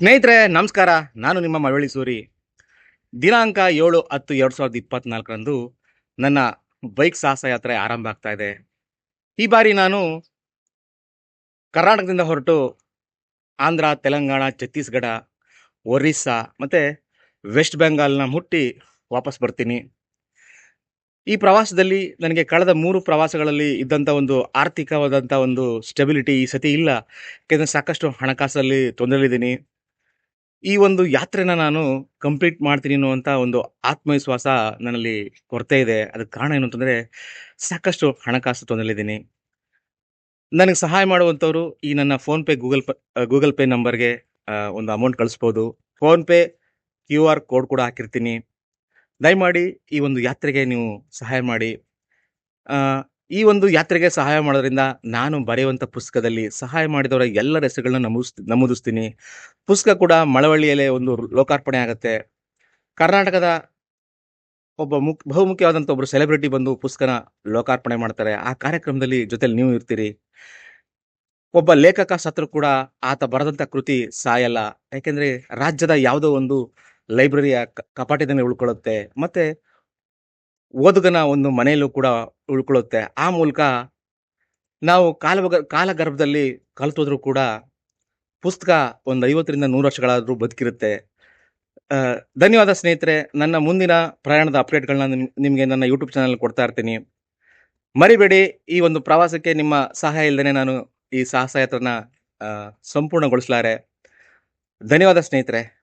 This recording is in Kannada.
ಸ್ನೇಹಿತರೆ, ನಮಸ್ಕಾರ. ನಾನು ನಿಮ್ಮ ಮಳವಳ್ಳಿ ಸೂರಿ. ದಿನಾಂಕ ಏಳು ಹತ್ತು ಎರಡು ಸಾವಿರದ ಇಪ್ಪತ್ನಾಲ್ಕರಂದು ನನ್ನ ಬೈಕ್ ಸಾಹಸ ಯಾತ್ರೆ ಆರಂಭ ಆಗ್ತಾ ಇದೆ. ಈ ಬಾರಿ ನಾನು ಕರ್ನಾಟಕದಿಂದ ಹೊರಟು ಆಂಧ್ರ, ತೆಲಂಗಾಣ, ಛತ್ತೀಸ್ಗಢ, ಒರಿಸ್ಸಾ ಮತ್ತು ವೆಸ್ಟ್ ಬೆಂಗಾಲ್ನ ಮುಟ್ಟಿ ವಾಪಸ್ ಬರ್ತೀನಿ. ಈ ಪ್ರವಾಸದಲ್ಲಿ ನನಗೆ ಕಳೆದ ಮೂರು ಪ್ರವಾಸಗಳಲ್ಲಿ ಇದ್ದಂಥ ಒಂದು ಆರ್ಥಿಕವಾದಂಥ ಒಂದು ಸ್ಟೆಬಿಲಿಟಿ ಈ ಸತಿ ಇಲ್ಲ. ಯಾಕೆಂದರೆ ಸಾಕಷ್ಟು ಹಣಕಾಸಲ್ಲಿ ತೊಂದರೆಲಿದ್ದೀನಿ. ಈ ಒಂದು ಯಾತ್ರೆನ ನಾನು ಕಂಪ್ಲೀಟ್ ಮಾಡ್ತೀನಿ ಅನ್ನುವಂಥ ಒಂದು ಆತ್ಮವಿಶ್ವಾಸ ನನ್ನಲ್ಲಿ ಕೊರತೆ ಇದೆ. ಅದಕ್ಕೆ ಕಾರಣ ಏನು ಅಂತಂದರೆ, ಸಾಕಷ್ಟು ಹಣಕಾಸು ತೊಂದರೆಲಿದ್ದೀನಿ ನನಗೆ ಸಹಾಯ ಮಾಡುವಂಥವ್ರು ಈ ನನ್ನ PhonePe Google Pay Google Pay ನಂಬರ್ಗೆ ಒಂದು ಅಮೌಂಟ್ ಕಳಿಸ್ಬೋದು. ಫೋನ್ಪೇ ಕ್ಯೂ ಆರ್ ಕೋಡ್ ಕೂಡ ಹಾಕಿರ್ತೀನಿ. ದಯಮಾಡಿ ಈ ಒಂದು ಯಾತ್ರೆಗೆ ನೀವು ಸಹಾಯ ಮಾಡಿ. ಈ ಒಂದು ಯಾತ್ರೆಗೆ ಸಹಾಯ ಮಾಡೋದ್ರಿಂದ ನಾನು ಬರೆಯುವಂಥ ಪುಸ್ತಕದಲ್ಲಿ ಸಹಾಯ ಮಾಡಿದವರ ಎಲ್ಲರ ಹೆಸರುಗಳನ್ನ ನಮೂಸ್, ನಮೂದಿಸ್ತೀನಿ. ಪುಸ್ತಕ ಕೂಡ ಮಳವಳ್ಳಿಯಲ್ಲೇ ಒಂದು ಲೋಕಾರ್ಪಣೆ ಆಗುತ್ತೆ. ಕರ್ನಾಟಕದ ಒಬ್ಬ ಮುಖ್ ಬಹುಮುಖ್ಯವಾದಂಥ ಒಬ್ಬರು ಸೆಲೆಬ್ರಿಟಿ ಬಂದು ಪುಸ್ತಕನ ಲೋಕಾರ್ಪಣೆ ಮಾಡ್ತಾರೆ. ಆ ಕಾರ್ಯಕ್ರಮದಲ್ಲಿ ಜೊತೆಲಿ ನೀವು ಇರ್ತೀರಿ. ಒಬ್ಬ ಲೇಖಕ ಸತ್ರು ಕೂಡ ಆತ ಬರೆದಂಥ ಕೃತಿ ಸಾಯಲ್ಲ. ಯಾಕೆಂದ್ರೆ ರಾಜ್ಯದ ಯಾವುದೋ ಒಂದು ಲೈಬ್ರರಿಯ ಕ- ಕಪಾಟಿನಲ್ಲಿ ಉಳ್ಕೊಳ್ಳುತ್ತೆ. ಮತ್ತೆ ಓದುಗನ ಒಂದು ಮನೆಯಲ್ಲೂ ಕೂಡ ಉಳ್ಕೊಳ್ಳುತ್ತೆ. ಆ ಮೂಲಕ ನಾವು ಕಾಲ ಕಾಲಗರ್ಭದಲ್ಲಿ ಕಲಿತೋದ್ರೂ ಕೂಡ ಪುಸ್ತಕ ಒಂದು ಐವತ್ತರಿಂದ ನೂರು ವರ್ಷಗಳಾದರೂ ಬದುಕಿರುತ್ತೆ. ಧನ್ಯವಾದ ಸ್ನೇಹಿತರೆ, ನನ್ನ ಮುಂದಿನ ಪ್ರಯಾಣದ ಅಪ್ಡೇಟ್ಗಳನ್ನ ನಿಮ್- ನಿಮಗೆ ನನ್ನ ಯೂಟ್ಯೂಬ್ ಚಾನಲ್ ಕೊಡ್ತಾ ಇರ್ತೀನಿ. ಮರಿಬೇಡಿ, ಈ ಒಂದು ಪ್ರವಾಸಕ್ಕೆ ನಿಮ್ಮ ಸಹಾಯ ಇಲ್ಲದೇ ನಾನು ಈ ಸಾಹಸ ಯಾತ್ರನ ಸಂಪೂರ್ಣಗೊಳಿಸಲಾರೆ. ಧನ್ಯವಾದ ಸ್ನೇಹಿತರೆ.